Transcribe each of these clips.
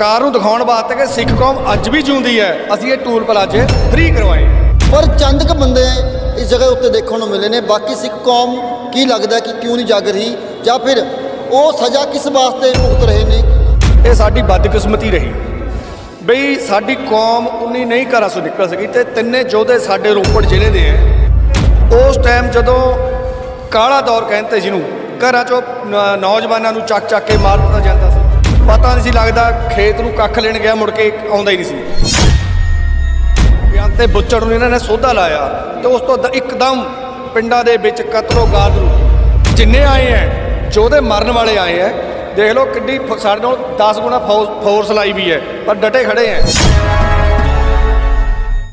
ਸਰਕਾਰ ਨੂੰ ਦਿਖਾਉਣ ਵਾਸਤੇ ਕਿ ਸਿੱਖ ਕੌਮ ਅੱਜ ਵੀ ਜਿਉਂਦੀ ਹੈ। ਅਸੀਂ ਇਹ ਟੂਲ ਪਲਾਜ਼ੇ ਫ੍ਰੀ ਕਰਵਾਏ। ਪਰ ਚੰਦ ਕੁ ਬੰਦੇ ਇਸ ਜਗ੍ਹਾ ਉੱਤੇ ਦੇਖਣ ਨੂੰ ਮਿਲੇ ਨੇ ਬਾਕੀ ਸਿੱਖ ਕੌਮ ਕੀ ਲੱਗਦਾ ਕਿ ਕਿਉਂ ਨਹੀਂ ਜਾਗ ਰਹੀ ਜਾਂ ਫਿਰ ਉਹ ਸਜ਼ਾ ਕਿਸ ਵਾਸਤੇ ਭੁਗਤ ਰਹੇ ਨੇ? ਇਹ ਸਾਡੀ ਬਦਕਿਸਮਤੀ ਰਹੀ। ਬਈ ਸਾਡੀ ਕੌਮ ਉਨੀ ਨਹੀਂ ਘਰਾਂ ਚੋਂ ਨਿਕਲ ਸਕੀ ਤੇ ਤਿੰਨੇ ਯੋਧੇ ਸਾਡੇ ਰੋਪੜ ਜ਼ਿਲ੍ਹੇ ਦੇ ਹੈ। ਉਸ ਟਾਈਮ ਜਦੋਂ ਕਾਲਾ ਦੌਰ ਕਹਿੰਦੇ ਜਿਹਨੂੰ ਘਰਾਂ ਚੋਂ ਨੌਜਵਾਨਾਂ ਨੂੰ ਚੱਕ ਚੱਕ ਕੇ ਮਾਰ ਦਿੱਤਾ ਜਾਂਦਾ ਸੀ। ਪਤਾ ਨਹੀਂ ਸੀ ਲੱਗਦਾ ਖੇਤ ਨੂੰ ਕੱਖ ਲੈਣ ਗਿਆ, ਮੁੜ ਕੇ ਆਉਂਦਾ ਹੀ ਨਹੀਂ ਸੀ। ਬਿਆਨ ਤੇ ਬੁੱਚੜ ਨੂੰ ਇਹਨਾਂ ਨੇ ਸੋਧਾ ਲਾਇਆ ਤੇ ਉਸ ਤੋਂ ਦ- ਇੱਕਦਮ ਪਿੰਡਾਂ ਦੇ ਵਿੱਚ ਕਤਲੋ ਗਾਦ ਜਿੰਨੇ ਆਏ ਐ ਜੋਦੇ ਮਰਨ ਵਾਲੇ ਆਏ ਐ, ਦੇਖ ਲਓ ਕਿੱਡੀ ਸਾਡੇ ਨਾਲ 10 ਗੁਣਾ ਫੌ- ਫੋਰਸ ਲਾਈ ਵੀ ਹੈ ਪਰ ਡਟੇ ਖੜੇ ਐ।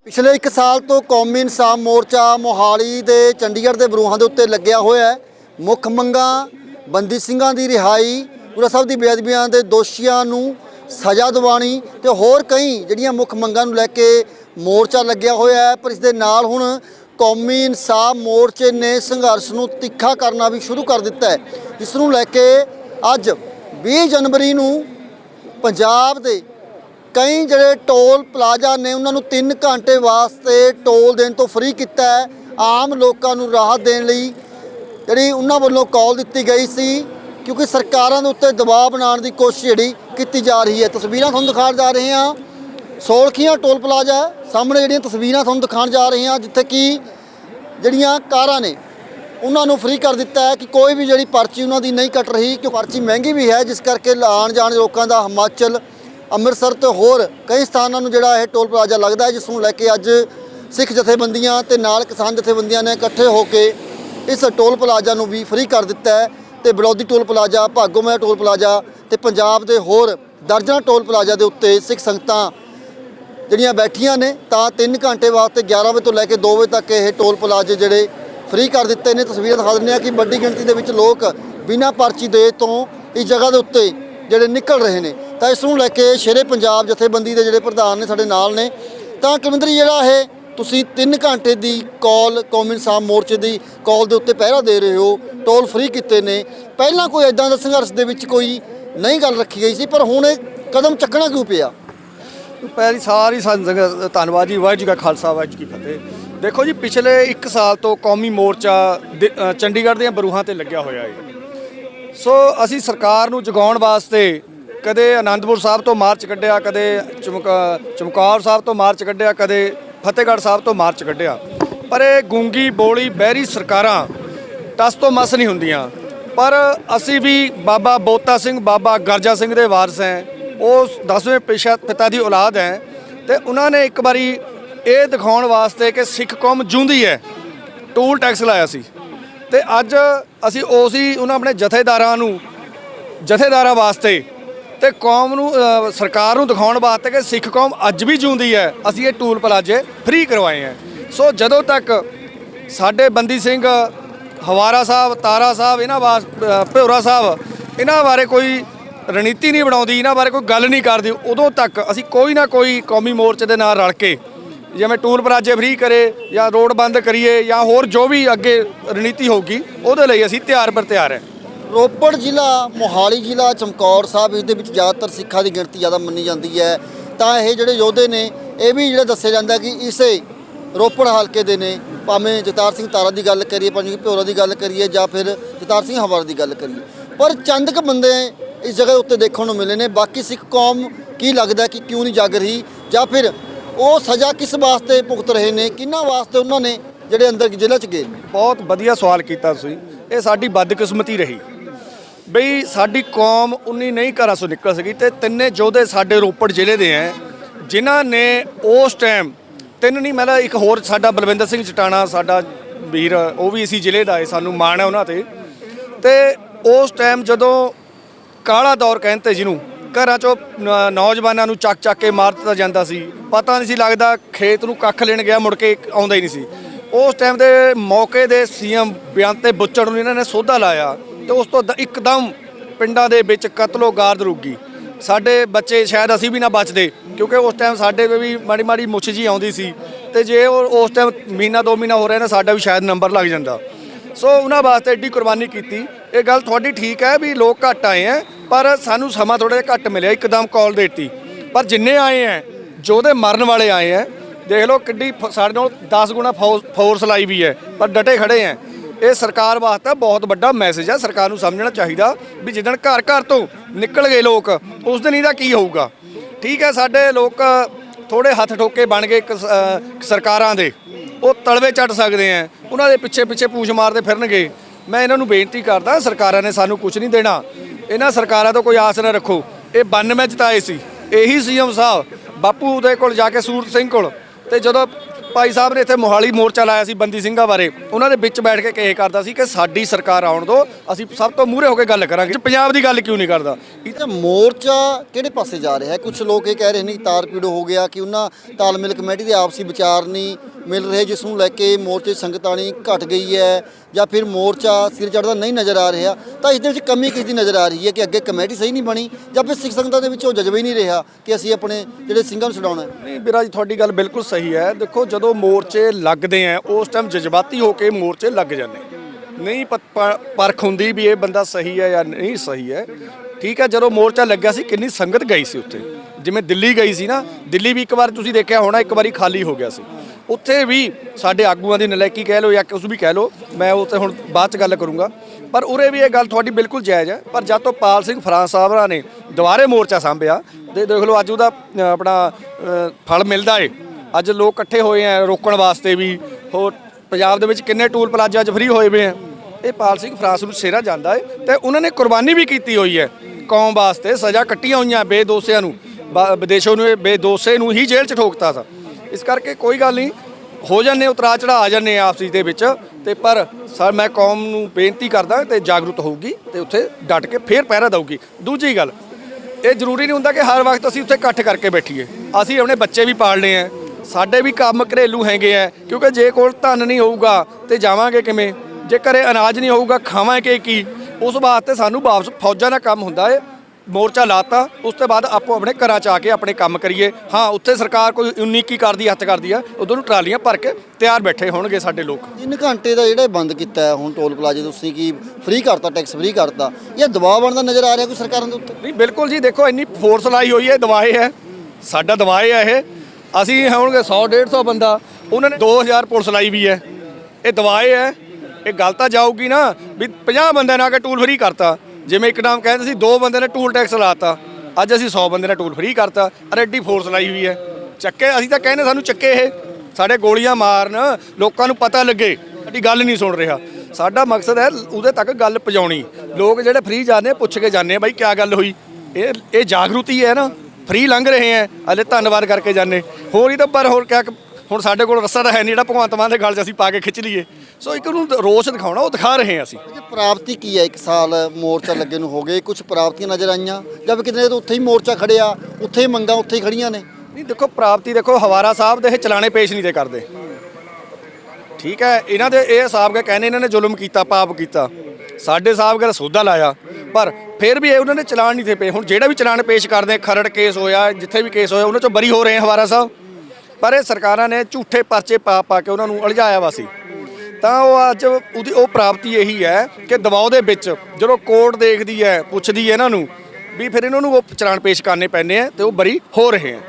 ਪਿਛਲੇ 1 ਸਾਲ ਤੋਂ ਕੌਮੀ ਇਨਸਾਫ ਮੋਰਚਾ ਮੋਹਾਲੀ ਦੇ ਚੰਡੀਗੜ੍ਹ ਦੇ ਬਰੂਹਾਂ ਦੇ ਉੱਤੇ ਲੱਗਿਆ ਹੋਇਆ ਹੈ। ਮੁੱਖ ਮੰਗਾਂ, ਬੰਦੀ ਸਿੰਘਾਂ ਦੀ ਰਿਹਾਈ ਗੁਰੂ ਸਾਹਿਬ ਦੀ ਬੇਅਦਬੀਆਂ ਦੇ ਦੋਸ਼ੀਆਂ ਨੂੰ ਸਜ਼ਾ ਦਿਵਾਣੀ ਤੇ ਹੋਰ ਕਈ ਜਿਹੜੀਆਂ ਮੁੱਖ ਮੰਗਾਂ ਨੂੰ ਲੈ ਕੇ ਮੋਰਚਾ ਲੱਗਿਆ ਹੋਇਆ ਹੈ, ਪਰ ਇਸ ਦੇ ਨਾਲ ਹੁਣ ਕੌਮੀ ਇਨਸਾਫ ਮੋਰਚੇ ਨੇ ਸੰਘਰਸ਼ ਨੂੰ ਤਿੱਖਾ ਕਰਨਾ ਵੀ ਸ਼ੁਰੂ ਕਰ ਦਿੱਤਾ ਹੈ। ਜਿਸ ਨੂੰ ਲੈ ਕੇ ਅੱਜ 20 ਜਨਵਰੀ ਨੂੰ ਪੰਜਾਬ ਦੇ ਕਈ ਜਿਹੜੇ ਟੋਲ ਪਲਾਜ਼ਾ ਨੇ, ਉਹਨਾਂ ਨੂੰ 3 ਘੰਟੇ ਵਾਸਤੇ ਟੋਲ ਦੇਣ ਤੋਂ ਫ੍ਰੀ ਕੀਤਾ ਹੈ। ਆਮ ਲੋਕਾਂ ਨੂੰ ਰਾਹਤ ਦੇਣ ਲਈ ਜਿਹੜੀ ਉਹਨਾਂ ਵੱਲੋਂ ਕਾਲ ਦਿੱਤੀ ਗਈ ਸੀ। ਕਿਉਂਕਿ ਸਰਕਾਰਾਂ ਦੇ ਉੱਤੇ ਦਬਾਅ ਬਣਾਉਣ ਦੀ ਕੋਸ਼ਿਸ਼ ਜਿਹੜੀ ਕੀਤੀ ਜਾ ਰਹੀ ਹੈ। ਤਸਵੀਰਾਂ ਤੁਹਾਨੂੰ ਦਿਖਾਉਣ ਜਾ ਰਹੇ ਹਾਂ। ਸੋਲਖੀਆਂ ਟੋਲ ਪਲਾਜ਼ਾ ਸਾਹਮਣੇ ਜਿਹੜੀਆਂ ਤਸਵੀਰਾਂ ਤੁਹਾਨੂੰ ਦਿਖਾਉਣ ਜਾ ਰਹੇ ਹਾਂ, ਜਿੱਥੇ ਕਿ ਜਿਹੜੀਆਂ ਕਾਰਾਂ ਨੇ, ਉਹਨਾਂ ਨੂੰ ਫ੍ਰੀ ਕਰ ਦਿੱਤਾ ਹੈ ਕਿ ਕੋਈ ਵੀ ਜਿਹੜੀ ਪਰਚੀ ਉਹਨਾਂ ਦੀ ਨਹੀਂ ਕੱਟ ਰਹੀ ਕਿ ਪਰਚੀ ਮਹਿੰਗੀ ਵੀ ਹੈ, ਜਿਸ ਕਰਕੇ ਆਉਣ ਜਾਣ ਲੋਕਾਂ ਦਾ ਹਿਮਾਚਲ, ਅੰਮ੍ਰਿਤਸਰ ਤੇ ਹੋਰ ਕਈ ਸਥਾਨਾਂ ਨੂੰ ਜਿਹੜਾ ਇਹ ਟੋਲ ਪਲਾਜ਼ਾ ਲੱਗਦਾ ਹੈ, ਜਿਸ ਨੂੰ ਲੈ ਕੇ ਅੱਜ ਸਿੱਖ ਜਥੇਬੰਦੀਆਂ ਤੇ ਨਾਲ ਕਿਸਾਨ ਜਥੇਬੰਦੀਆਂ ਨੇ ਇਕੱਠੇ ਹੋ ਕੇ ਇਸ ਟੋਲ ਪਲਾਜ਼ਾ ਨੂੰ ਵੀ ਫ੍ਰੀ ਕਰ ਦਿੱਤਾ ਹੈ। ਤੇ ਬਲੌਦੀ ਟੋਲ ਪਲਾਜ਼ਾ ਭਾਗੋਮੈ ਟੋਲ ਪਲਾਜ਼ਾ ਤੇ ਪੰਜਾਬ ਦੇ ਹੋਰ ਦਰਜਨਾਂ ਟੋਲ ਪਲਾਜ਼ਾ ਦੇ ਉੱਤੇ ਸਿੱਖ ਸੰਗਤਾਂ ਜਿਹੜੀਆਂ ਬੈਠੀਆਂ ਨੇ ਤਾਂ 3 ਘੰਟੇ ਵਾਸਤੇ 11 ਵਜੇ ਤੋਂ ਲੈ ਕੇ 2 ਵਜੇ ਤੱਕ ਇਹ ਟੋਲ ਪਲਾਜ਼ੇ ਜਿਹੜੇ ਫ੍ਰੀ ਕਰ ਦਿੱਤੇ ਨੇ। ਤਸਵੀਰਾਂ ਦਿਖਾ ਦਿੰਦੇ ਆ ਕਿ ਵੱਡੀ ਗਿਣਤੀ ਦੇ ਵਿੱਚ ਲੋਕ ਬਿਨਾਂ ਪਰਚੀ ਦੇ ਤੋਂ ਇਸ ਜਗ੍ਹਾ ਦੇ ਉੱਤੇ ਜਿਹੜੇ ਨਿਕਲ ਰਹੇ ਨੇ। ਤਾਂ ਇਸ ਨੂੰ ਲੈ ਕੇ ਸ਼ੇਰੇ ਪੰਜਾਬ ਜਥੇਬੰਦੀ ਦੇ ਜਿਹੜੇ ਪ੍ਰਧਾਨ ਨੇ ਸਾਡੇ ਨਾਲ ਨੇ। ਤਾਂ ਕਵਿੰਦਰ ਜੀ, ਜਿਹੜਾ ਇਹ ਤੁਸੀਂ 3 ਘੰਟੇ ਦੀ ਕਾਲ ਕੌਮੀ ਇਨਸਾਫ ਮੋਰਚੇ ਦੀ ਕਾਲ ਦੇ ਉੱਤੇ ਪਹਿਰਾ ਦੇ ਰਹੇ ਹੋ ਟੋਲ ਫ੍ਰੀ ਕੀਤੇ ਨੇ। ਪਹਿਲਾਂ ਕੋਈ ਐਦਾਂ ਦਾ ਸੰਘਰਸ਼ ਦੇ ਵਿੱਚ ਕੋਈ ਨਹੀਂ ਗੱਲ ਰੱਖੀ ਗਈ ਸੀ, ਪਰ ਹੁਣ ਇਹ ਕਦਮ ਚੱਕਣਾ ਕਿਉਂ ਪਿਆ? ਪਹਿਲੀ ਸਾਰੀ ਸੰਗਤ ਧੰਨਵਾਦ ਜੀ, ਵਾਹਿਗੁਰੂ ਜੀ ਕਾ ਖਾਲਸਾ, ਵਾਹਿਗੁਰੂ ਜੀ ਕੀ ਫਤਿਹ। ਦੇਖੋ ਜੀ, ਪਿਛਲੇ 1 ਸਾਲ ਤੋਂ ਕੌਮੀ ਮੋਰਚਾ ਦਿ- ਚੰਡੀਗੜ੍ਹ ਦੀਆਂ ਬਰੂਹਾਂ ਤੇ ਲੱਗਿਆ ਹੋਇਆ ਹੈ। ਸੋ ਅਸੀਂ ਸਰਕਾਰ ਨੂੰ ਜਗਾਉਣ ਵਾਸਤੇ ਕਦੇ ਆਨੰਦਪੁਰ ਸਾਹਿਬ ਤੋਂ ਮਾਰਚ ਕੱਢਿਆ, ਕਦੇ ਚਮਕਾ, ਚਮਕੌਰ ਸਾਹਿਬ ਤੋਂ ਮਾਰਚ ਕੱਢਿਆ, ਕਦੇ ਫਤਿਹਗੜ੍ਹ ਸਾਹਿਬ ਤੋਂ ਮਾਰਚ ਕੱਢਿਆ। ਪਰ ਇਹ ਗੂੰਗੀ, ਬੋਲੀ, ਬਹਿਰੀ ਸਰਕਾਰਾਂ ਟਸ ਤੋਂ ਮਸ ਨਹੀਂ ਹੁੰਦੀਆਂ। ਪਰ ਅਸੀਂ ਵੀ ਬਾਬਾ ਬੋਤਾ ਸਿੰਘ, ਬਾਬਾ ਗਰਜਾ ਸਿੰਘ ਦੇ ਵਾਰਸ ਹੈ। ਉਹ 10ਵੇਂ ਪਿਛਾ ਪਿਤਾ ਦੀ ਔਲਾਦ ਹੈ ਤੇ ਉਹਨਾਂ ਨੇ ਇੱਕ ਵਾਰੀ ਇਹ ਦਿਖਾਉਣ ਵਾਸਤੇ ਕਿ ਸਿੱਖ ਕੌਮ ਜੂੰਦੀ ਹੈ। ਟੂਲ ਟੈਕਸ ਲਾਇਆ ਸੀ। ਤੇ ਅੱਜ ਅਸੀਂ ਉਸੇ ਉਹਨਾਂ ਆਪਣੇ ਜਥੇਦਾਰਾਂ ਨੂੰ, ਜਥੇਦਾਰਾਂ ਵਾਸਤੇ ਤੇ ਕੌਮ ਨੂੰ ਅ, ਸਰਕਾਰ ਨੂੰ ਦਿਖਾਉਣ ਵਾਸਤੇ ਕਿ ਸਿੱਖ ਕੌਮ ਅੱਜ ਵੀ ਜਿਉਂਦੀ ਹੈ। ਅਸੀਂ ਇਹ ਟੂਲ ਪਲਾਜ਼ੇ ਫ੍ਰੀ ਕਰਵਾਏ ਹੈ। ਸੋ ਜਦੋਂ ਤੱਕ ਸਾਡੇ ਬੰਦੀ ਸਿੰਘ ਹਵਾਰਾ ਸਾਹਿਬ ਤਾਰਾ ਸਾਹਿਬ ਇਹਨਾਂ ਵਾਸ ਅ, ਭਿਉਰਾ ਸਾਹਿਬ ਇਹਨਾਂ ਬਾਰੇ ਕੋਈ ਰਣਨੀਤੀ ਨਹੀਂ ਬਣਾਉਂਦੀ ਇਹਨਾਂ ਬਾਰੇ ਕੋਈ ਗੱਲ ਨਹੀਂ ਕਰਦੀ ਉਦੋਂ ਤੱਕ ਅਸੀਂ ਕੋਈ ਨਾ ਕੋਈ ਕੌਮੀ ਮੋਰਚੇ ਦੇ ਨਾਲ ਰਲ ਕੇ ਜਿਵੇਂ ਟੂਲ ਪਲਾਜ਼ੇ ਫ੍ਰੀ ਕਰੇ ਜਾਂ ਰੋਡ ਬੰਦ ਕਰੀਏ ਜਾਂ ਹੋਰ ਜੋ ਵੀ ਅੱਗੇ ਰਣਨੀਤੀ ਹੋਊਗੀ ਉਹਦੇ ਲਈ ਅਸੀਂ ਤਿਆਰ ਪਰ ਤਿਆਰ ਹੈ। ਰੋਪੜ ਜ਼ਿਲ੍ਹਾ, ਮੋਹਾਲੀ ਜ਼ਿਲ੍ਹਾ, ਚਮਕੌਰ ਸਾਹਿਬ ਇਸ ਦੇ ਵਿੱਚ ਜ਼ਿਆਦਾਤਰ ਸਿੱਖਾਂ ਦੀ ਗਿਣਤੀ ਜ਼ਿਆਦਾ ਮੰਨੀ ਜਾਂਦੀ ਹੈ। ਤਾਂ ਇਹ ਜਿਹੜੇ ਯੋਧੇ ਨੇ, ਇਹ ਵੀ ਜਿਹੜਾ ਦੱਸਿਆ ਜਾਂਦਾ ਕਿ ਇਸੇ ਰੋਪੜ ਹਲਕੇ ਦੇ ਨੇ। ਭਾਵੇਂ ਜਤਾਰ ਸਿੰਘ ਤਾਰਾ ਦੀ ਗੱਲ ਕਰੀਏ, ਭਾਵੇਂ ਭਿਓਰਾ ਦੀ ਗੱਲ ਕਰੀਏ ਜਾਂ ਫਿਰ ਜਤਾਰ ਸਿੰਘ ਹਵਾਰ ਦੀ ਗੱਲ ਕਰੀਏ। ਪਰ ਚੰਦ ਕੁ ਬੰਦੇ ਇਸ ਜਗ੍ਹਾ ਉੱਤੇ ਦੇਖਣ ਨੂੰ ਮਿਲੇ ਨੇ। ਬਾਕੀ ਸਿੱਖ ਕੌਮ ਕੀ ਲੱਗਦਾ ਕਿ ਕਿਉਂ ਨਹੀਂ ਜਾਗ ਰਹੀ? ਜਾਂ ਫਿਰ ਉਹ ਸਜ਼ਾ ਕਿਸ ਵਾਸਤੇ ਭੁਗਤ ਰਹੇ ਨੇ? ਕਿਹਨਾਂ ਵਾਸਤੇ ਉਹਨਾਂ ਨੇ ਜਿਹੜੇ ਅੰਦਰ ਜ਼ਿਲ੍ਹਾ 'ਚ ਗਏ ਬਹੁਤ ਵਧੀਆ ਸਵਾਲ ਕੀਤਾ ਤੁਸੀਂ। ਇਹ ਸਾਡੀ ਬਦਕਿਸਮਤੀ ਰਹੀ। ਬਈ ਸਾਡੀ ਕੌਮ ਉਨੀ ਨਹੀਂ ਘਰਾਂ ਚੋਂ ਨਿਕਲ ਸਕੀ ਤੇ ਤਿੰਨੇ ਯੋਧੇ ਸਾਡੇ ਰੋਪੜ ਜ਼ਿਲ੍ਹੇ ਦੇ ਹੈ ਜਿਨ੍ਹਾਂ ਨੇ ਉਸ ਟਾਈਮ ਤਿੰਨ ਨਹੀਂ ਮਤਲਬ ਇੱਕ ਹੋਰ ਸਾਡਾ ਬਲਵਿੰਦਰ ਸਿੰਘ ਚਟਾਣਾ ਸਾਡਾ ਵੀਰ, ਉਹ ਵੀ ਇਸੀ ਜ਼ਿਲ੍ਹੇ ਦਾ ਹੈ ਸਾਨੂੰ ਮਾਣ ਹੈ ਉਹਨਾਂ ਤੇ। ਤੇ ਉਸ ਟਾਈਮ ਜਦੋਂ ਕਾਲਾ ਦੌਰ ਕਹਿੰਦੇ ਜਿਹਨੂੰ, ਘਰਾਂ ਚੋਂ ਨੌਜਵਾਨਾਂ ਨੂੰ ਚੱਕ ਚੱਕ ਕੇ ਮਾਰ ਦਿੱਤਾ ਜਾਂਦਾ ਸੀ, ਪਤਾ ਨਹੀਂ ਸੀ ਲੱਗਦਾ ਖੇਤ ਨੂੰ ਕੱਖ ਲੈਣ ਗਿਆ, ਮੁੜ ਕੇ ਆਉਂਦਾ ਹੀ ਨਹੀਂ ਸੀ। ਉਸ ਟਾਈਮ ਦੇ ਮੌਕੇ ਦੇ ਸੀਐਮ ਬਿਆਨ ਤੇ ਬੁੱਚੜ ਨੂੰ ਇਹਨਾਂ ਨੇ ਸੋਧਾ ਲਾਇਆ। ਤੇ ਉਸ ਤੋਂ ਦ- ਇੱਕਦਮ ਪਿੰਡਾਂ ਦੇ ਵਿੱਚ ਕਤਲੋ ਗਾਰਦ ਰੁੱਗੀ। ਸਾਡੇ ਬੱਚੇ ਸ਼ਾਇਦ ਅਸੀਂ ਵੀ ਨਾ ਬਚਦੇ, ਕਿਉਂਕਿ ਉਸ ਟਾਈਮ ਸਾਡੇ ਵੀ ਮਾੜੀ ਮਾੜੀ ਮੁੱਛ ਜੀ ਆਉਂਦੀ ਸੀ ਤੇ ਜੇ ਉਹ ਉਸ ਟਾਈਮ ਮਹੀਨਾ ਦੋ ਮਹੀਨਾ ਹੋ ਰਿਹਾ ਨਾ, ਸਾਡਾ ਵੀ ਸ਼ਾਇਦ ਨੰਬਰ ਲੱਗ ਜਾਂਦਾ। ਸੋ ਉਹਨਾਂ ਵਾਸਤੇ ਐਡੀ ਕੁਰਬਾਨੀ ਕੀਤੀ। ਇਹ ਗੱਲ ਤੁਹਾਡੀ ਠੀਕ ਹੈ ਵੀ ਲੋਕ ਘੱਟ ਆਏ ਆ ਪਰ ਸਾਨੂੰ ਸਮਾਂ ਥੋੜਾ ਜਿਹਾ ਘੱਟ ਮਿਲਿਆ, ਇੱਕਦਮ ਕਾਲ ਦੇਤੀ। ਪਰ ਜਿੰਨੇ ਆਏ ਆ ਜੋਦੇ ਮਰਨ ਵਾਲੇ ਆਏ ਆ ਦੇਖ ਲਓ ਕਿੱਡੀ ਫ- ਸਾਡੇ ਨਾਲ 10 ਗੁਣਾ ਫੌ- ਫੋਰਸ ਲਾਈ ਵੀ ਹੈ, ਪਰ ਡਟੇ ਖੜੇ ਆ ਇਹ ਸਰਕਾਰ ਵਾਸਤੇ ਬਹੁਤ ਵੱਡਾ ਮੈਸੇਜ ਹੈ ਸਰਕਾਰ ਨੂੰ ਸਮਝਣਾ ਚਾਹੀਦਾ ਵੀ ਜਿੱਦਣ ਘਰ ਘਰ ਤੋਂ ਨਿਕਲ ਗਏ ਲੋਕ, ਉਸ ਦਿਨ ਇਹਦਾ ਕੀ ਹੋਊਗਾ? ਠੀਕ ਹੈ, ਸਾਡੇ ਲੋਕ ਥੋੜੇ ਹੱਥ ਠੋਕੇ ਬਣ ਗਏ ਕਿਸ- ਸਰਕਾਰਾਂ ਦੇ। ਉਹ ਤਲਵੇ ਚੱਟ ਸਕਦੇ ਆ ਉਹਨਾਂ ਦੇ ਪਿੱਛੇ ਪਿੱਛੇ ਪੂਛ ਮਾਰਦੇ ਫਿਰਨਗੇ। ਮੈਂ ਇਹਨਾਂ ਨੂੰ ਬੇਨਤੀ ਕਰਦਾ, ਸਰਕਾਰਾਂ ਨੇ ਸਾਨੂੰ ਕੁਝ ਨਹੀਂ ਦੇਣਾ। ਇਹਨਾਂ ਸਰਕਾਰਾਂ ਤੋਂ ਕੋਈ ਆਸ ਨਾ ਰੱਖੋ। ਇਹ 92 ਜਿਤਾਏ ਸੀ। ਇਹੀ ਸੀਐਮ ਸਾਹਿਬ। ਬਾਪੂ ਦੇ ਕੋਲ ਜਾ ਕੇ ਸੂਰਤ ਸਿੰਘ ਕੋਲ। ਤੇ ਜਦੋਂ ਭਾਈ ਸਾਹਿਬ ਨੇ ਇੱਥੇ ਮੋਹਾਲੀ ਮੋਰਚਾ ਲਾਇਆ ਸੀ ਬੰਦੀ ਸਿੰਘਾਂ ਬਾਰੇ। ਉਹਨਾਂ ਦੇ ਵਿੱਚ ਬੈਠ ਕੇ ਕਹੇ ਕਰਦਾ ਸੀ ਕਿ ਸਾਡੀ ਸਰਕਾਰ ਆਉਣ ਦਿਓ ਅਸੀਂ ਸਭ ਤੋਂ ਮੂਹਰੇ ਹੋ ਕੇ ਗੱਲ ਕਰਾਂਗੇ। ਪੰਜਾਬ ਦੀ ਗੱਲ ਕਿਉਂ ਨਹੀਂ ਕਰਦਾ? ਇਹ ਇਹ ਮੋਰਚਾ ਕਿਹੜੇ ਪਾਸੇ ਜਾ ਰਿਹਾ ਹੈ? ਕੁਝ ਲੋਕ ਇਹ ਕਹਿ ਰਹੇ ਨੇ ਕਿ ਤਾਰ ਪੀੜੋ ਹੋ ਗਿਆ, ਕਿ ਉਹਨਾਂ ਤਾਲਮੇਲ ਕਮੇਟੀ ਦੇ ਆਪਸੀ ਵਿਚਾਰ ਨਹੀਂ ਮਿਲ ਰਹੇ ਜਿਸ ਨੂੰ ਲੈ ਕੇ ਮੋਰਚੇ ਦੀ ਸੰਗਤਾਣੀ ਘਟ ਗਈ ਹੈ ਜਾਂ ਫਿਰ ਮੋਰਚਾ ਸਿਰ ਚੜਦਾ ਨਹੀਂ ਨਜ਼ਰ ਆ ਰਿਹਾ, ਤਾਂ ਇਸ ਦੇ ਵਿੱਚ ਕਮੀ ਕਿਸ ਦੀ ਨਜ਼ਰ ਆ ਰਹੀ ਹੈ ਕਿ ਅੱਗੇ ਕਮੇਟੀ ਸਹੀ ਨਹੀਂ ਬਣੀ ਜਾਂ ਫਿਰ ਸਿੱਖ ਸੰਗਤਾਂ ਦੇ ਵਿੱਚ ਉਹ ਜਜ਼ਬਾ ਹੀ ਨਹੀਂ ਰਿਹਾ ਕਿ ਅਸੀਂ ਆਪਣੇ ਜਿਹੜੇ ਸਿੰਘਾਂ ਨੂੰ ਛਡਾਉਣਾ ਨਹੀਂ ਵੀਰਾ ਜੀ, ਤੁਹਾਡੀ ਗੱਲ ਬਿਲਕੁਲ ਸਹੀ ਹੈ। ਦੇਖੋ, ਜਦੋਂ ਮੋਰਚੇ ਲੱਗਦੇ ਆ ਉਸ ਟਾਈਮ ਜਜ਼ਬਾਤੀ ਹੋ ਕੇ ਮੋਰਚੇ ਲੱਗ ਜਾਂਦੇ ਨਹੀਂ ਪ- ਪਰਖ ਹੁੰਦੀ ਵੀ ਇਹ ਬੰਦਾ ਸਹੀ ਹੈ ਜਾਂ ਨਹੀਂ ਸਹੀ ਹੈ। ਠੀਕ ਹੈ, ਜਦੋਂ ਮੋਰਚਾ ਲੱਗਿਆ ਸੀ, ਕਿੰਨੀ ਸੰਗਤ ਗਈ ਸੀ ਉੱਥੇ। ਜਿਵੇਂ ਦਿੱਲੀ ਗਈ ਸੀ ਨਾ, ਦਿੱਲੀ ਵੀ ਇੱਕ ਵਾਰ ਤੁਸੀਂ ਦੇਖਿਆ ਹੋਣਾ, ਇੱਕ ਵਾਰੀ ਖਾਲੀ ਹੋ ਗਿਆ ਸੀ। ਉੱਥੇ ਵੀ ਸਾਡੇ ਆਗੂਆਂ ਦੀ ਨਲਾਇਕੀ ਕਹਿ ਲਓ ਜਾਂ ਕੁਝ ਵੀ ਕਹਿ ਲਓ, ਮੈਂ ਉਹ ਤੇ ਹੁਣ ਬਾਅਦ ਚ ਗੱਲ ਕਰੂੰਗਾ। ਪਰ ਉਰੇ ਵੀ ਇਹ ਗੱਲ ਤੁਹਾਡੀ ਬਿਲਕੁਲ ਜਾਇਜ਼ ਹੈ। ਪਰ ਜਦ ਤੋਂ ਪਾਲ ਸਿੰਘ ਫਰਾਂਸ ਸਾਹਿਬਰਾਂ ਨੇ ਦੁਬਾਰੇ ਮੋਰਚਾ ਸਾਂਭਿਆ, ਤੇ ਦੇਖ ਲਓ ਅੱਜ ਉਹਦਾ ਆਪਣਾ ਫਲ ਮਿਲਦਾ ਏ। ਅੱਜ ਲੋਕ ਇਕੱਠੇ ਹੋਏ ਆ ਰੋਕਣ ਵਾਸਤੇ ਵੀ। ਹੋਰ ਪੰਜਾਬ ਦੇ ਵਿੱਚ ਕਿੰਨੇ ਟੂਲ ਪਲਾਜ਼ਾ ਅੱਜ ਫ੍ਰੀ ਹੋਏ ਵੇ ਆ ਇਹ ਪਾਲ ਸਿੰਘ ਫਰਾਂਸ ਨੂੰ ਸੇਰਾ ਜਾਂਦਾ ਏ ਤੇ ਉਹਨਾਂ ਨੇ ਕੁਰਬਾਨੀ ਵੀ ਕੀਤੀ ਹੋਈ ਹੈ ਕੌਮ ਵਾਸਤੇ। ਸਜ਼ਾ ਕੱਟੀਆਂ ਹੋਈਆਂ ਬੇਦੋਸਿਆਂ ਨੂੰ। ਬਾ- ਵਿਦੇਸ਼ੋਂ ਨੂੰ ਇਹ ਬੇਦੋਸ਼ੇ ਨੂੰ ਹੀ ਜੇਲ੍ਹ 'ਚ ਠੋਕਤਾ ਸੀ। ਇਸ ਕਰਕੇ ਕੋਈ ਗੱਲ ਨਹੀਂ, ਹੋ ਜਾਂਦੇ ਉਤਰਾ ਚੜਾ ਆ ਜਾਂਦੇ ਆਪਸੀ ਦੇ ਵਿੱਚ, ਤੇ ਪਰ ਸਰ ਮੈਂ ਕੌਮ ਨੂੰ ਬੇਨਤੀ ਕਰਦਾ ਤੇ ਜਾਗਰੂਕ ਹੋਊਗੀ ਤੇ ਉੱਥੇ ਡਟ ਕੇ ਫੇਰ ਪਹਿਰਾ ਦਊਗੀ। ਦੂਜੀ ਗੱਲ, ਇਹ ਜ਼ਰੂਰੀ ਨਹੀਂ ਹੁੰਦਾ ਕਿ ਹਰ ਵਕਤ ਅਸੀਂ ਉੱਥੇ ਇਕੱਠ ਕਰਕੇ ਬੈਠੀਏ। ਅਸੀਂ ਆਪਣੇ ਬੱਚੇ ਵੀ ਪਾਲਣੇ ਆ, ਸਾਡੇ ਵੀ ਕੰਮ ਘਰੇਲੂ ਹੈਗੇ ਆ, ਕਿਉਂਕਿ ਜੇ ਕੋਲ ਧਨ ਨਹੀਂ ਹੋਊਗਾ ਤੇ ਜਾਵਾਂਗੇ ਕਿਵੇਂ? ਜੇ ਘਰੇ ਅਨਾਜ ਨਹੀਂ ਹੋਊਗਾ, ਖਾਵਾਂਗੇ ਕੀ? ਉਸ ਵਾਸਤੇ ਸਾਨੂੰ ਵਾਪਸ ਫੌਜਾਂ ਦਾ ਕੰਮ ਹੁੰਦਾ ਹੈ ਮੋਰਚਾ ਲਾਤਾ ਉਸ ਤੋਂ ਬਾਅਦ ਆਪੋ ਆਪਣੇ ਘਰਾਂ ਚ ਆ ਕੇ ਆਪਣੇ ਕੰਮ ਕਰੀਏ। ਹਾਂ ਉੱਥੇ ਸਰਕਾਰ ਕੋਈ 19 ਕੀ ਕਰਦੀ ਹੱਥ ਕਰਦੀ ਆ ਉਦੋਂ ਨੂੰ ਟਰਾਲੀਆਂ ਭਰ ਕੇ ਤਿਆਰ ਬੈਠੇ ਹੋਣਗੇ ਸਾਡੇ ਲੋਕ। 3 ਘੰਟੇ ਦਾ ਜਿਹੜਾ ਬੰਦ ਕੀਤਾ ਹੈ ਹੁਣ ਟੋਲ ਪਲਾਜ਼ੇ ਤੁਸੀਂ ਕੀ ਫ੍ਰੀ ਕਰਤਾ ਟੈਕਸ ਫ੍ਰੀ ਕਰਤਾ ਇਹ ਦਬਾਅ ਬਣਦਾ ਨਜ਼ਰ ਆ ਰਿਹਾ ਕੋਈ ਸਰਕਾਰਾਂ ਦੇ ਉੱਤੇ? ਨਹੀਂ ਬਿਲਕੁਲ ਜੀ ਦੇਖੋ ਇੰਨੀ ਫੋਰਸ ਲਾਈ ਹੋਈ ਹੈ ਦਵਾਏ ਹੈ। ਸਾਡਾ ਦਵਾਏ ਹੈ ਇਹ। ਅਸੀਂ ਹੋਣਗੇ 100 150 ਬੰਦਾ ਉਹਨਾਂ ਨੇ 2000 ਪੁਲਿਸ ਲਾਈ ਵੀ ਹੈ। ਇਹ ਦਵਾਏ ਹੈ। ਇਹ ਗੱਲ ਤਾਂ ਜਾਊਗੀ ਨਾ ਵੀ 50 ਬੰਦਿਆਂ ਨਾਲ ਕੇ ਟੂਲ ਫ੍ਰੀ ਕਰਤਾ। ਜਿਵੇਂ ਇੱਕ ਨਾਮ ਕਹਿੰਦੇ ਸੀ, ਦੋ ਬੰਦੇ ਨੇ ਟੂਲ ਟੈਕਸ ਲਾਤਾ। ਅੱਜ ਅਸੀਂ 100 ਬੰਦੇ ਨੇ ਟੂਲ ਫ੍ਰੀ ਕਰਤਾ। ਅਰੇ ਐਡੀ ਫੋਰਸ ਲਾਈ ਹੋਈ ਹੈ। ਚੱਕੇ, ਅਸੀਂ ਤਾਂ ਕਹਿੰਦੇ ਸਾਨੂੰ ਚੱਕੇ ਇਹ। ਸਾਡੇ ਗੋਲੀਆਂ ਮਾਰਨ, ਲੋਕਾਂ ਨੂੰ ਪਤਾ ਲੱਗੇ। ਸਾਡੀ ਗੱਲ ਨਹੀਂ ਸੁਣ ਰਿਹਾ। ਸਾਡਾ ਮਕਸਦ ਹੈ ਉਹਦੇ ਤੱਕ ਗੱਲ ਪਹੁੰਚਾਉਣੀ। ਲੋਕ ਜਿਹੜੇ ਫ੍ਰੀ ਜਾਂਦੇ ਪੁੱਛ ਕੇ ਜਾਂਦੇ ਆ, ਬਾਈ ਕੀ ਗੱਲ ਹੋਈ? ਇਹ ਇਹ ਜਾਗਰੂਤੀ ਹੈ ਨਾ। ਫ੍ਰੀ ਲੰਘ ਰਹੇ ਆ ਹਲੇ ਧੰਨਵਾਦ ਕਰਕੇ ਜਾਂਦੇ। ਹੋਰ ਹੀ ਤਾਂ ਪਰ ਹੋਰ ਕਿਆ ਹੁਣ ਸਾਡੇ ਕੋਲ ਰਸਤਾ ਤਾਂ ਹੈ ਨਹੀਂ ਜਿਹੜਾ ਭਗਵੰਤ ਮਾਨ ਦੇ ਗਲ 'ਚ ਅਸੀਂ ਪਾ ਕੇ ਖਿੱਚ ਲਈਏ। ਸੋ ਇੱਕ ਨੂੰ ਰੋਸ਼ ਦਿਖਾਉਣਾ ਉਹ ਦਿਖਾ ਰਹੇ ਆ ਅਸੀਂ। ਪ੍ਰਾਪਤੀ ਕੀ ਹੈ? ਇੱਕ ਸਾਲ ਮੋਰਚਾ ਲੱਗੇ ਨੂੰ ਹੋ ਗਏ ਕੁਝ ਪ੍ਰਾਪਤੀਆਂ ਨਜ਼ਰ ਆਈਆਂ? ਜਾਂ ਫਿਰ ਕਿਤੇ ਉੱਥੇ ਹੀ ਮੋਰਚਾ ਖੜਿਆ ਉੱਥੇ ਹੀ ਮੰਗਾਂ ਉੱਥੇ ਹੀ ਖੜੀਆਂ ਨੇ। ਨਹੀਂ ਦੇਖੋ ਪ੍ਰਾਪਤੀ ਦੇਖੋ ਹਵਾਰਾ ਸਾਹਿਬ ਦੇ ਇਹ ਚਲਾਣੇ ਪੇਸ਼ ਨਹੀਂ ਤੇ ਕਰਦੇ। ਠੀਕ ਹੈ ਇਹਨਾਂ ਦੇ ਇਹ ਹਿਸਾਬ ਕੇ ਕਹਿੰਦੇ ਇਹਨਾਂ ਨੇ ਜ਼ੁਲਮ ਕੀਤਾ ਪਾਪ ਕੀਤਾ। ਸਾਡੇ ਸਾਹਿਬ ਗੱਲ ਸੌਦਾ ਲਾਇਆ। ਪਰ ਫਿਰ ਵੀ ਇਹ ਉਹਨਾਂ ਨੇ ਚਲਾਨ ਨਹੀਂ ਤੇ ਪਏ। ਹੁਣ ਜਿਹੜਾ ਵੀ ਚਲਾਨ ਪੇਸ਼ ਕਰਦੇ ਖਰੜ ਕੇਸ ਹੋਇਆ ਜਿੱਥੇ ਵੀ ਕੇਸ ਹੋਇਆ ਉਹਨਾਂ ਚੋਂ ਬਰੀ ਹੋ ਰਹੇ ਹਵਾਰਾ ਸਾਹਿਬ। ਪਰ ਇਹ ਸਰਕਾਰਾਂ ਨੇ ਝੂਠੇ ਪਰਚੇ ਪਾ ਪਾ ਕੇ ਉਹਨਾਂ ਨੂੰ ਉਲਝਾਇਆ ਵਾ ਸੀ। ਤਾਂ ਉਹ ਅੱਜ ਉਹਦੀ ਉਹ ਪ੍ਰਾਪਤੀ ਇਹੀ ਹੈ ਕਿ ਦਬਾਅ ਦੇ ਵਿੱਚ ਜਦੋਂ ਕੋਰਟ ਦੇਖਦੀ ਹੈ, ਪੁੱਛਦੀ ਹੈ ਇਹਨਾਂ ਨੂੰ ਵੀ ਫਿਰ ਇਹਨਾਂ ਨੂੰ ਉਹ ਚਲਾਨ ਪੇਸ਼ ਕਰਨੇ ਪੈਂਦੇ ਆ ਤੇ ਉਹ ਬਰੀ ਹੋ ਰਹੇ ਆ।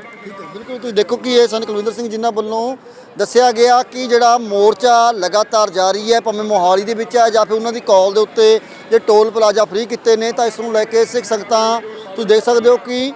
ਬਿਲਕੁਲ, ਤੁਸੀਂ ਦੇਖੋ ਕਿ ਇਹ ਸਨ ਕੁਲਵਿੰਦਰ ਸਿੰਘ ਜਿਨ੍ਹਾਂ ਵੱਲੋਂ ਦੱਸਿਆ ਗਿਆ ਕਿ ਜਿਹੜਾ ਮੋਰਚਾ ਲਗਾਤਾਰ ਜਾਰੀ ਹੈ, ਭਾਵੇਂ ਮੋਹਾਲੀ ਦੇ ਵਿੱਚ ਹੈ ਜਾਂ ਫਿਰ ਉਹਨਾਂ ਦੀ ਕਾਲ ਦੇ ਉੱਤੇ ਜੇ ਟੋਲ ਪਲਾਜ਼ਾ ਫ੍ਰੀ ਕੀਤੇ ਨੇ, ਤਾਂ ਇਸ ਨੂੰ ਲੈ ਕੇ ਸਿੱਖ ਸੰਗਤਾਂ, ਤੁਸੀਂ ਦੇਖ ਸਕਦੇ ਹੋ ਕਿ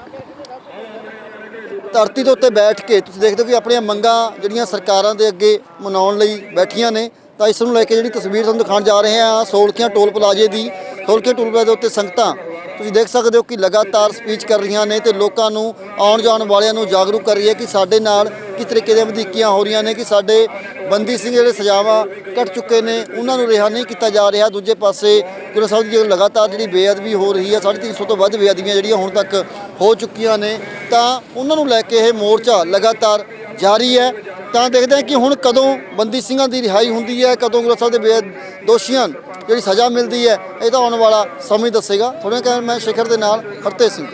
ਧਰਤੀ ਦੇ ਉੱਤੇ ਬੈਠ ਕੇ ਤੁਸੀਂ ਦੇਖਦੇ ਹੋ ਕਿ ਆਪਣੀਆਂ ਮੰਗਾਂ ਜਿਹੜੀਆਂ ਸਰਕਾਰਾਂ ਦੇ ਅੱਗੇ ਮਨਾਉਣ ਲਈ ਬੈਠੀਆਂ ਨੇ, ਤਾਂ ਇਸ ਨੂੰ ਲੈ ਕੇ ਜਿਹੜੀ ਤਸਵੀਰ ਤੁਹਾਨੂੰ ਦਿਖਾਉਣ ਜਾ ਰਹੇ ਹਾਂ ਸੋਲਖੀਆਂ ਟੋਲ ਪਲਾਜ਼ੇ ਦੀ ਸੋਲਖੀਆਂ ਟੋਲ ਪਲਾਜ਼ੇ ਦੇ ਉੱਤੇ ਸੰਗਤਾਂ, ਤੁਸੀਂ ਦੇਖ ਸਕਦੇ ਹੋ ਕਿ ਲਗਾਤਾਰ ਸਪੀਚ ਕਰ ਰਹੀਆਂ ਨੇ ਤੇ ਲੋਕਾਂ ਨੂੰ ਆਉਣ ਜਾਣ ਵਾਲਿਆਂ ਨੂੰ ਜਾਗਰੂਕ ਕਰ ਰਹੀ ਹੈ ਕਿ ਸਾਡੇ ਨਾਲ ਕਿਸ ਤਰੀਕੇ ਦੀਆਂ ਵਧੀਕੀਆਂ ਹੋ ਰਹੀਆਂ ਨੇ, ਕਿ ਸਾਡੇ ਬੰਦੀ ਸਿੰਘ ਜਿਹੜੇ ਸਜ਼ਾਵਾਂ ਕੱਟ ਚੁੱਕੇ ਨੇ, ਉਹਨਾਂ ਨੂੰ ਰਿਹਾ ਨਹੀਂ ਕੀਤਾ ਜਾ ਰਿਹਾ। ਦੂਜੇ ਪਾਸੇ ਗੁਰੂ ਸਾਹਿਬ ਦੀ ਜਿਹੜੀ ਲਗਾਤਾਰ ਜਿਹੜੀ ਬੇਅਦਬੀ ਹੋ ਰਹੀ ਹੈ 350 ਤੋਂ ਵੱਧ ਬੇਅਦਬੀਆਂ ਜਿਹੜੀਆਂ ਹੁਣ ਤੱਕ ਹੋ ਚੁੱਕੀਆਂ ਨੇ, ਤਾਂ ਉਹਨਾਂ ਨੂੰ ਲੈ ਕੇ ਇਹ ਮੋਰਚਾ ਲਗਾਤਾਰ ਜਾਰੀ ਹੈ। ਤਾਂ ਦੇਖਦੇ ਹਾਂ ਕਿ ਹੁਣ ਕਦੋਂ ਬੰਦੀ ਸਿੰਘਾਂ ਦੀ ਰਿਹਾਈ ਹੁੰਦੀ ਹੈ, ਕਦੋਂ ਗੁਰੂ ਸਾਹਿਬ ਦੇ ਬੇਅਦ ਦੋਸ਼ੀਆਂ ਜਿਹੜੀ ਸਜ਼ਾ ਮਿਲਦੀ ਹੈ, ਇਹ ਤਾਂ ਆਉਣ ਵਾਲਾ ਸਮੇਂ ਦੱਸੇਗਾ। ਥੋੜੇ ਕਹਿਣ ਮੈਂ ਸ਼ਿਖਰ ਦੇ ਨਾਲ ਹਰਤੇ ਸਿੰਘ।